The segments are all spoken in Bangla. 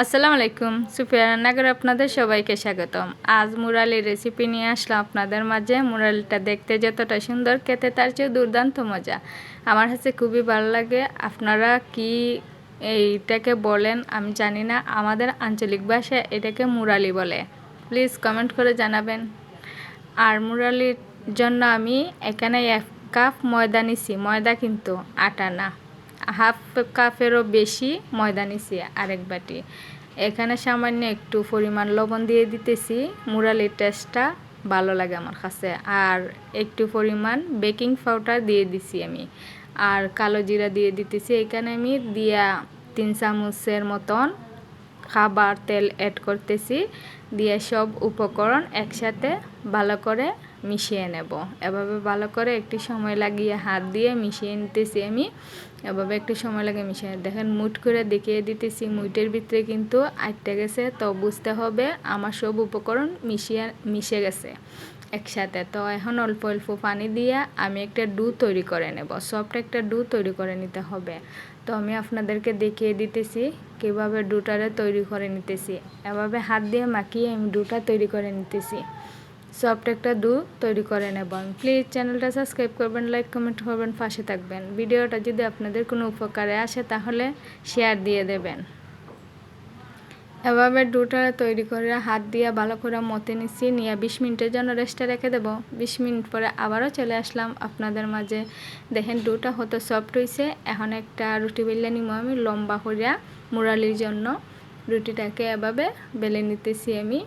আসসালামু আলাইকুম। সুফিয়া রান্নাঘরে আপনাদের সবাইকে স্বাগতম। আজ মুরালির রেসিপি নিয়ে আসলাম আপনাদের মাঝে। মুরালিটা দেখতে যতটা সুন্দর, খেতে তার চেয়ে দুর্দান্ত মজা। আমার কাছে খুবই ভালো লাগে। আপনারা কি এইটাকে বলেন আমি জানি না। আমাদের আঞ্চলিক ভাষায় এটাকে মুরালি বলে। প্লিজ কমেন্ট করে জানাবেন। আর মুরালির জন্য আমি এখানে এক কাপ ময়দা নিছি। ময়দা কিন্তু আটা না। হাফ কাপেরও বেশি ময়দা নিছি আরেক বাটি। এখানে সামান্য একটু পরিমাণ লবণ দিয়ে দিতেছি। মুরালির টেস্টটা ভালো লাগে আমার কাছে। আর একটু পরিমাণ বেকিং পাউডার দিয়ে দিছি আমি। আর কালো জিরা দিয়ে দিতেছি। এখানে আমি দিয়া তিন চামচের মতন খাবার, তেল অ্যাড করতেছি, দিয়ে সব উপকরণ একসাথে ভালো করে মিশিয়ে নেব। এভাবে ভালো করে একটি সময় লাগিয়ে হাত দিয়ে মিশিয়ে নিতেছি আমি। এভাবে একটু সময় লাগে মিশিয়ে দেখেন, মুট করে দেখিয়ে দিতেছি, মুটের ভিতরে কিন্তু আটটা গেছে, তো বুঝতে হবে আমার সব উপকরণ মিশিয়ে, মিশে গেছে। একসাথে। তো এখন অল্প অল্প পানি দিয়ে আমি একটা ডু তৈরি করে নেব। সফট একটা ডু তৈরি করে নিতে হবে। তো আমি আপনাদেরকে দেখিয়ে দিতেছি কীভাবে ডুটারে তৈরি করে নিতেছি। এভাবে হাত দিয়ে মাখিয়ে আমি ডুটা তৈরি করে নিতেছি। সফট একটা ডু তৈরি করে নেব। প্লিজ চ্যানেলটা সাবস্ক্রাইব করবেন, লাইক, কমেন্ট করবেন, পাশে থাকবেন। ভিডিওটা যদি আপনাদের কোনো উপকারে আসে তাহলে শেয়ার দিয়ে দেবেন। এভাবে ডুটা তৈরি করে হাত দিয়ে ভালো করে মতে নিচ্ছি নিয়ে বিশ মিনিটের জন্য রেস্টে রেখে দেবো। বিশ মিনিট পরে আবারও চলে আসলাম আপনাদের মাঝে। দেখেন ডুটা হতো সফট হয়েছে এখন একটা রুটি বেলে নিব আমি লম্বা করিয়া মুরালির জন্য। রুটিটাকে এভাবে বেলে নিতেছি আমি।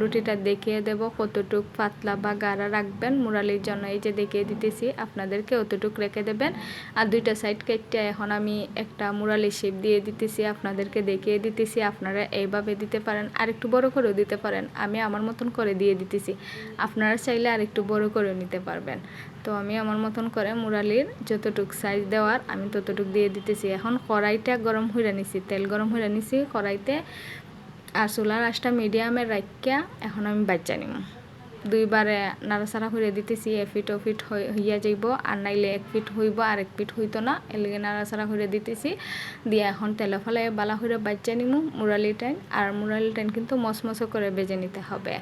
রুটিটা দেখিয়ে দেব, কতটুক পাতলা বা গাড়া রাখবেন। মুরালির জন্য এই যে দেখিয়ে দিতেছি, আপনাদেরকে অতটুক রেখে দেবেন। আর দুইটা সাইড কেটে এখন আমি একটা মুরালি শেপ দিয়ে দিতেছি, আপনাদেরকে দেখিয়ে দিতেছি, আপনারা এইভাবে দিতে পারেন। আর একটু বড় করেও দিতে পারেন, আমি আমার মতন করে দিয়ে দিতেছি। আপনারা চাইলে আর একটু বড় করেও নিতে পারবেন। তো আমি আমার মতন করে মুরালির যতটুক সাইজ দেওয়ার, আমি ততটুক দিয়ে দিতেছি। এখন কড়াইটা গরম হয়ে নিছি, তেল গরম হয়ে নিছি, কড়াইতে আর চুলার আঁচটা মিডিয়ামে রাখিয়া এখন আমি বাচ্চা নিম দুইবারে নাড়াচাড়া করে দিতেছি, এ ফিট ও ফিট হইয়া যাইব, আর নাইলে এক ফিট হইব, আর এক ফিট হইতো না। এলিগে নাড়াচাড়া করে দিতেছি। দিয়ে এখন তেলে ফলে বালা করে বাচ্চা নিমু মুরালি টাইন আর মুরালি টাইন কিন্তু মসমস করে বেজে নিতে হবে।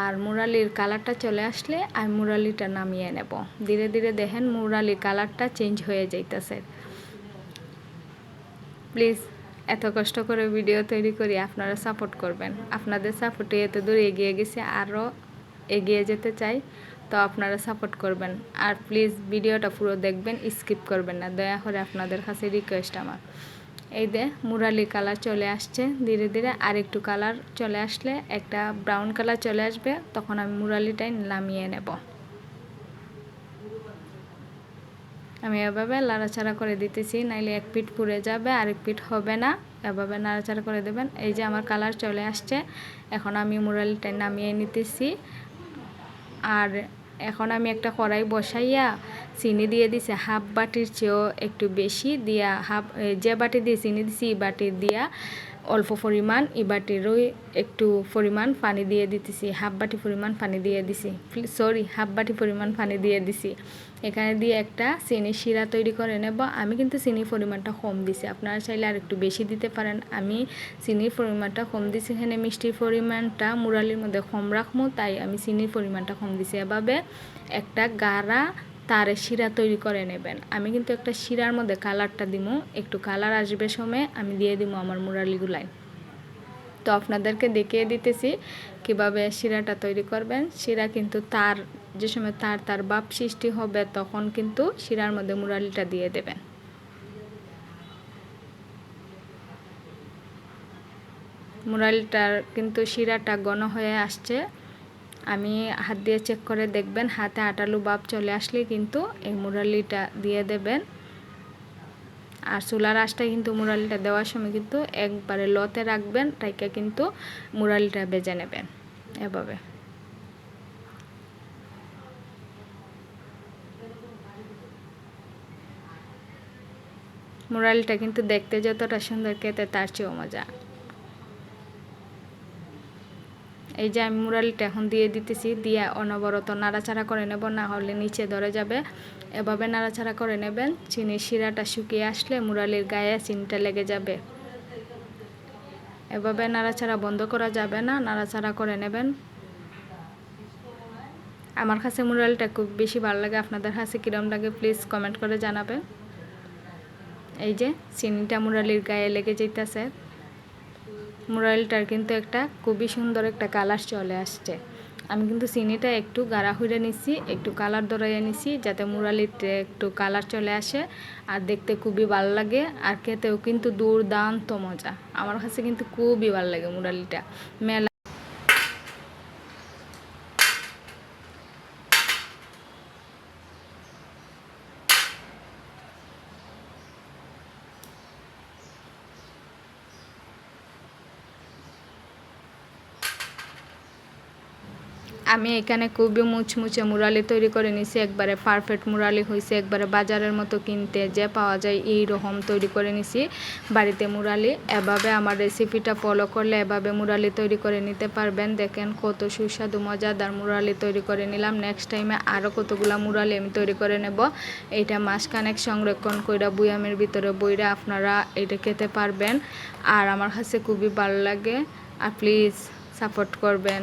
আর মুরালির কালারটা চলে আসলে আমি মুরালিটা নামিয়ে নেব। ধীরে ধীরে দেখেন মুরালির কালারটা চেঞ্জ হয়ে যাইতেছে। প্লিজ। এত কষ্ট করে ভিডিও তৈরি করি, আপনারা সাপোর্ট করবেন। আপনাদের সাপোর্টে এত দূর এগিয়ে গেছে আরও এগিয়ে যেতে চাই, তো আপনারা সাপোর্ট করবেন। আর প্লিজ ভিডিওটা পুরো দেখবেন স্কিপ করবেন না। দয়া করে আপনাদের কাছে রিকোয়েস্ট আমার। এই দে মুরালি কালার চলে আসছে, ধীরে ধীরে আর একটু কালার চলে আসলে একটা ব্রাউন কালার চলে আসবে, তখন আমি মুরালিটাই নামিয়ে নেব। আমি এভাবে লাড়াচাড়া করে দিতেছি, নাইলে এক পিঠ পুড়ে যাবে আর এক পিঠ হবে না। এভাবে নাড়াচাড়া করে দেবেন। এই যে আমার কালার চলে আসছে, এখন আমি মুরালিটা নামিয়ে নিতেছি। আর এখন আমি একটা কড়াই বসাইয়া চিনি দিয়ে দিছি, হাফ বাটির চেয়েও একটু বেশি দিয়া, হাফ যে বাটি দিয়ে চিনি দিছি বাটির দিয়া অল্প পরিমাণ এই বাটিরই একটু পরিমাণ পানি দিয়ে দিতেছি, হাফ বাটি পরিমাণ পানি দিয়ে দিছি সরি হাফ বাটি পরিমাণ পানি দিয়ে দিছি। এখানে দিয়ে একটা চিনি শিরা তৈরি করে নেব। আমি কিন্তু চিনির পরিমাণটা কম দিছি, আপনারা চাইলে আর একটু বেশি দিতে পারেন। আমি চিনির পরিমাণটা কম দিছি, এখানে মিষ্টির পরিমাণটা মুরালির মধ্যে কম রাখব, তাই আমি চিনির পরিমাণটা কম দিছি। এভাবে একটা গাড়া তারে শিরা তৈরি করে নেবেন। আমি কিন্তু একটা শিরার মধ্যে কালারটা দিব একটু কালার আসবে সময়, আমি দিয়ে দিব আমার মুরালিগুলাই তো আপনাদেরকে দেখিয়ে দিতেছি কীভাবে শিরাটা তৈরি করবেন। শিরা কিন্তু তার, যে সময় তার তার বাপ সৃষ্টি হবে, তখন কিন্তু শিরার মধ্যে মুরালিটা দিয়ে দেবেন। মুরালিটার কিন্তু শিরাটা ঘন হয়ে আসছে। আমি হাত দিয়ে চেক করে দেখবেন, হাতে আটালু বাপ চলে আসলে কিন্তু এই মুরালিটা দিয়ে দেবেন। আর চুলার আঁচটা কিন্তু মুরালিটা দেওয়ার সময় কিন্তু একবারে লতে রাখবেন তাইকে কিন্তু মুরালিটা বেজে নেবেন এভাবে। মুরালিটা কিন্তু দেখতে যতটা সুন্দর খেতে, তার চেয়েও মজা। এই যে আমি মুরালিটা এখন দিয়ে দিতেছি, দিয়ে অনবরত নাড়াচাড়া করে নেব, না হলে নিচে ধরে যাবে। এভাবে নাড়াচাড়া করে নেবেন, চিনির শিরাটা শুকিয়ে আসলে মুরালির গায়ে চিনিটা লেগে যাবে। এভাবে নাড়াচাড়া বন্ধ করা যাবে না, নাড়াচাড়া করে নেবেন। আমার কাছে মুরালটা খুব বেশি ভালো লাগে, আপনাদের কাছে কীরকম লাগে প্লিজ কমেন্ট করে জানাবেন। এই যে, চিনিটা মুরালির গায়ে লেগে যেতেছে মুরালটার কিন্তু একটা খুবই সুন্দর একটা কালার চলে আসছে। আমি কিন্তু চিনিটা একটু গাড়া হইরে নিছি, একটু কালার ধরাইয়া নিছি, যাতে মুরালিতে একটু কালার চলে আসে আর দেখতে খুবই ভালো লাগে আর খেতেও কিন্তু দুর্দান্ত মজা। আমার কাছে কিন্তু খুবই ভালো লাগে মুরালিটা মেলা আমি এখানে খুবই মুচমুচে মুরালি তৈরি করে নিছি। একবারে পারফেক্ট মুরালি হয়েছে একবারে বাজারের মতো কিনতে যে পাওয়া যায় এই রকম তৈরি করে নিছি। বাড়িতে মুরালি, এভাবে আমার রেসিপিটা ফলো করলে এভাবে মুরালি তৈরি করে নিতে পারবেন। দেখেন কত সুস্বাদু, মজাদার মুরালি তৈরি করে নিলাম। নেক্সট টাইমে আরও কতগুলা মুরালি আমি তৈরি করে নেব। এইটা মাসখানেক সংরক্ষণ কইরা বুয়ামের ভিতরে বইরা আপনারা এটা খেতে পারবেন। আর আমার কাছে খুবই ভালো লাগে। আর প্লিজ সাপোর্ট করবেন।